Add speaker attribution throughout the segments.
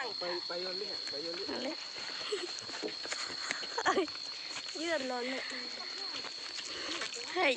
Speaker 1: ตั้ง
Speaker 2: ไปไปยนเรียไปยนเรีย
Speaker 3: เอาเลยเอ้ยยืดร้อนเลยเฮ้ย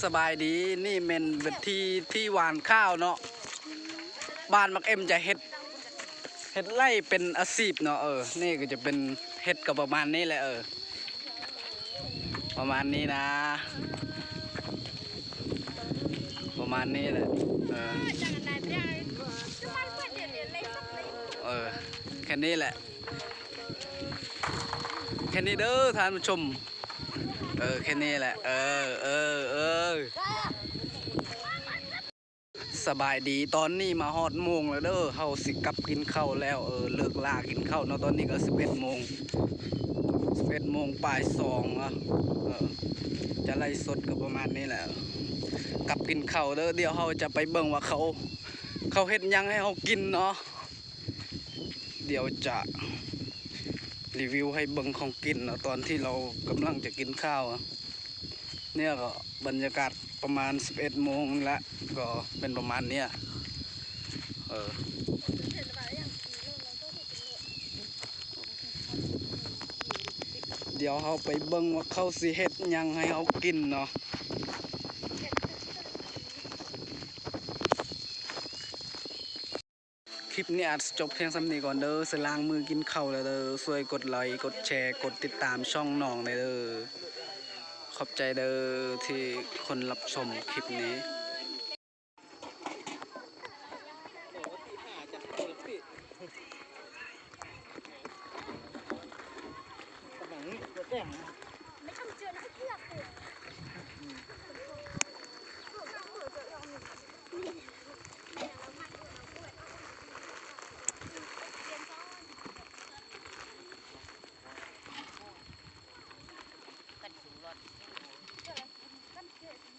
Speaker 1: ส
Speaker 2: บายดีนี่เมนเป็นที่ที่หวานข้าวเนาะบ้านมักเอ็มจะเฮ็ดเฮ็ดไร่เป็นอาชีพเนาะเออนี่ก็จะเป็นเฮ็ดก็ประมาณนี้แหละเออ ประมาณนี้นะ ประมาณนี้แหละเออเออแค่นี้แหละแค่นี้เด้อท่านผู้ชม เออ แค่นี้แหละ เออ เออ เออ สบายดีตอนนี้มาฮอดโมงแล้วเด้อเฮาสิกลับกินข้าวแล้ว เออ เลิกลากินข้าวเนาะตอนนี้ก็11โมง11โมงปลายสองอะเออ จะไล่สดก็ประมาณนี้แหละ กลับกินข้าวเด้อเดี๋ยวเฮาจะไปเบิ่งว่าเขา เขาเฮ็ดยังให้เฮากินเนาะ เดี๋ยวจะ รีวิวให้เบิงของกินเนาะตอนที่เรากำลังจะกินข้าวเนี่ยก็บรรยากาศประมาณ 11โมงละก็เป็นประมาณเนี้ยเออเดี๋ยวเราไปเบิ่งว่าเขาสิเฮ็ดยังให้เขากินเนาะ คลิปนี้อาจจบเพียงสำนีก่อนเด้อสลางมือกินเข้าแล้วเด้อช่วยกดไลค์กดแชร์กดติดตามช่องน้องได้เด้อขอบใจเด้อที่คนรับชมคลิปนี้
Speaker 4: แจ้ง